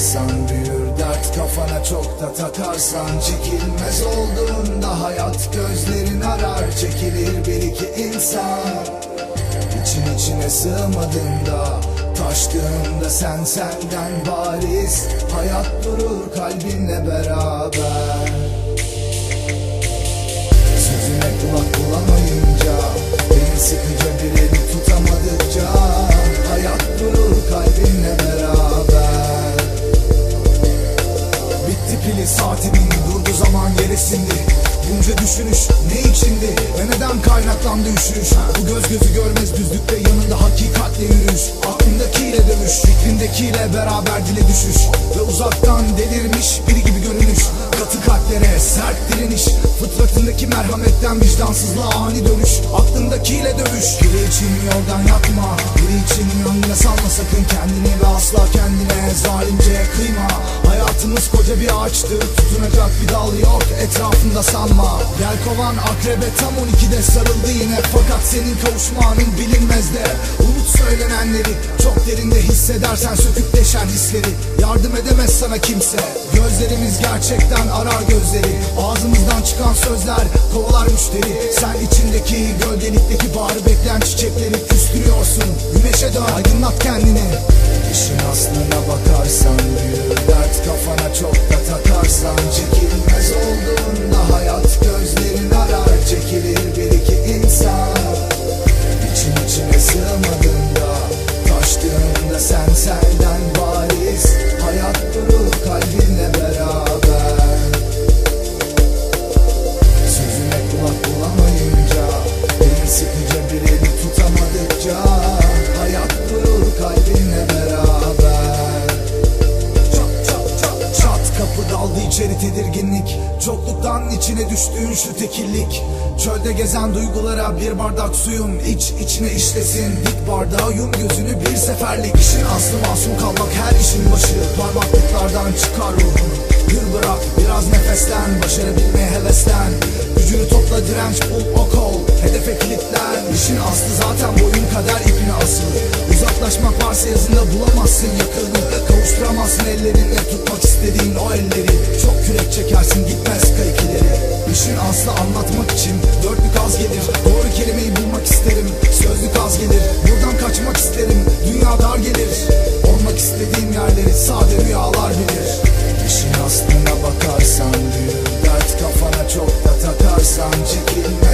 bakarsan Büyür dert kafana çok da takarsan Çekilmez olduğunda hayat gözlerin arar Çekilir bir iki insan. İçin içine sığmadığında Taştığında sen senden bariz Hayat durur kalbinle beraber. Ne içindi ve neden kaynaklandı üşüyüş? Bu göz gözü görmez düzlükte yanında hakikatle yürüyüş. Aklındakiyle dövüş fikrindekiyle beraber dile düşüş. Ve uzaktan delirmiş biri gibi görünüş. Katı kalplere sert direniş. Fıtratındaki merhametten vicdansızlığa ani dönüş. Aklındakiyle dövüş. Biri için yoldan yatma Biri için yönüne salma sakın kendini Ve asla kendine zalimce kıyma Hayatımız koca bir ağaçtı Tutunacak bir dal yok etrafında sanma. Gel kovan akrebe tam 12'de sarıldı yine. Fakat senin kavuşmanın bilinmez de Unut söylenenleri Çok derinde hissedersen söküp deşen hisleri. Yardım edemez sana kimse. Gözlerimiz gerçekten arar gözleri. Ağzımızdan çıkan sözler kovalar müşteri. Sen içindeki gölgelikteki baharı bekleyen çiçekleri küstürüyorsun. Güneşe dön aydınlat kendini kapı daldı içeri tedirginlik. Çokluktan içine düştüğün şu tekillik. Çölde gezen duygulara bir bardak suyum iç içine işlesin. Dik bardağı yum gözünü bir seferlik. İşin aslı masum kalmak her işin başı. Parmaklıklardan çıkar ruhunu Gül bırak biraz nefeslen. Başarabilmeye heveslen Gücünü topla direnç bul ok ol. Hedefe kilitlen. İşin aslı zaten boyun kader ipine asılı Karşılaşmak varsa yazında bulamazsın yakını Kavuşturamazsın ellerinle tutmak istediğin o elleri. Çok kürek çekersin gitmez kayık ileri İşin aslı anlatmak için dörtlük az gelir. Doğru kelimeyi bulmak isterim sözlük az gelir. Buradan kaçmak isterim dünya dar gelir. Olmak istediğim yerleri sade rüyalar bilir. İşin aslına bakarsan büyür. Dert kafana çok da takarsan çekilme